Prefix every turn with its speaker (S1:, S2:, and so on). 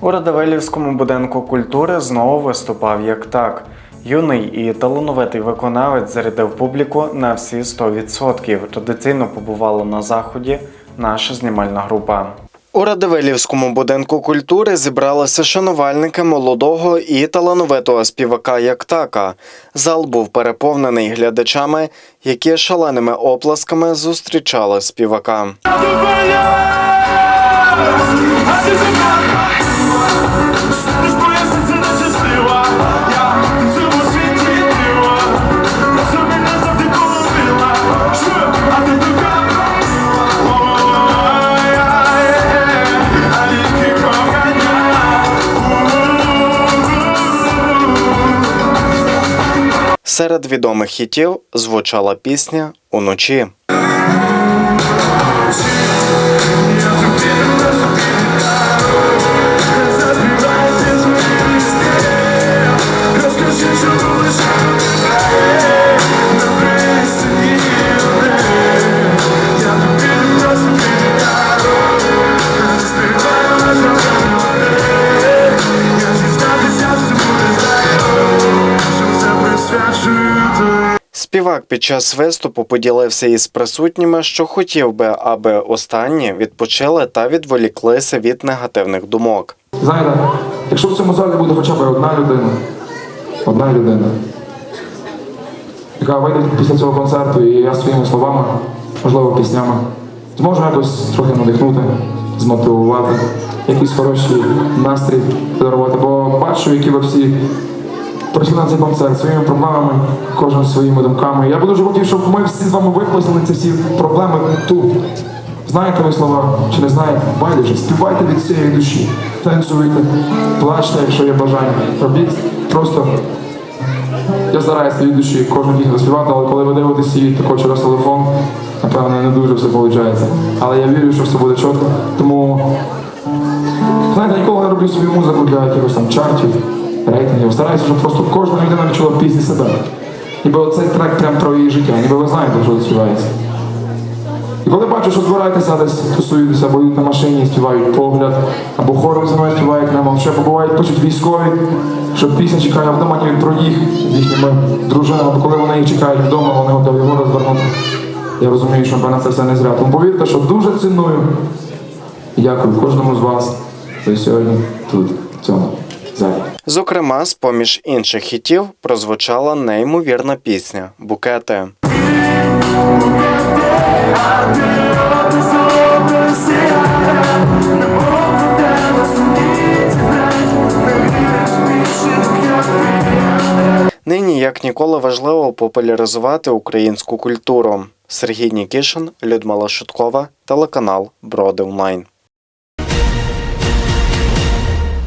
S1: У Радивилівському будинку культури знову виступав як так. Юний і талановитий виконавець зарядив публіку на всі 100%. Традиційно побувала на заході наша знімальна група. У Радивилівському будинку культури зібралися шанувальники молодого і талановитого співака Яктака. Зал був переповнений глядачами, які шаленими оплесками зустрічали співака. Серед відомих хітів звучала пісня Уночі. Співак під час виступу поділився із присутніми, що хотів би, аби останні відпочили та відволіклися від негативних думок.
S2: Знаєте, якщо в цьому залі буде хоча б одна людина, одна людина, яка вийде після цього концерту, і я своїми словами, можливо, піснями, зможу якось трохи надихнути, змотивувати, якийсь хороший настрій подарувати. Бо бачу, які ви всі прийшли на цей концерт своїми проблемами, кожен своїми думками. Я би дуже хотів, щоб ми всі з вами виплеснули ці всі проблеми тут. Знаєте ви слова чи не знаєте? Байдуже, співайте від цієї душі, танцюйте, плачте, якщо є бажання. Робіть просто. Я стараюся від душі кожну пісню заспівати, але коли ви дивитесь її тако через телефон, напевно, не дуже все виходить. Але я вірю, що все буде чітко. Тому знаєте, ніколи не роблю собі музику для якихось там чартів, рейтингів. Стараюся, щоб просто кожна людина відчула в пісні себе. Ніби оцей трек прям про її життя, ніби ви знаєте, що тут. І коли бачу, що збираєтеся десь тусуєтеся, або йдуть на машині співають погляд, або хором зі мною співають не мовче, або бувають пишуть військові, що пісня чекає вдома ніби про їх їхніми дружинами, бо коли вони їх чекають вдома, вони готові його розвернути. Я розумію, що мене це все не зря. Тому повірте, що дуже ціную. І дякую кожному з вас, хто сьогодні тут, в цьому залі.
S1: Зокрема, з поміж інших хітів прозвучала неймовірна пісня Букети. Нині як ніколи важливо популяризувати українську культуру. Сергій Нікішин, Людмила Шуткова, телеканал Броди Онлайн.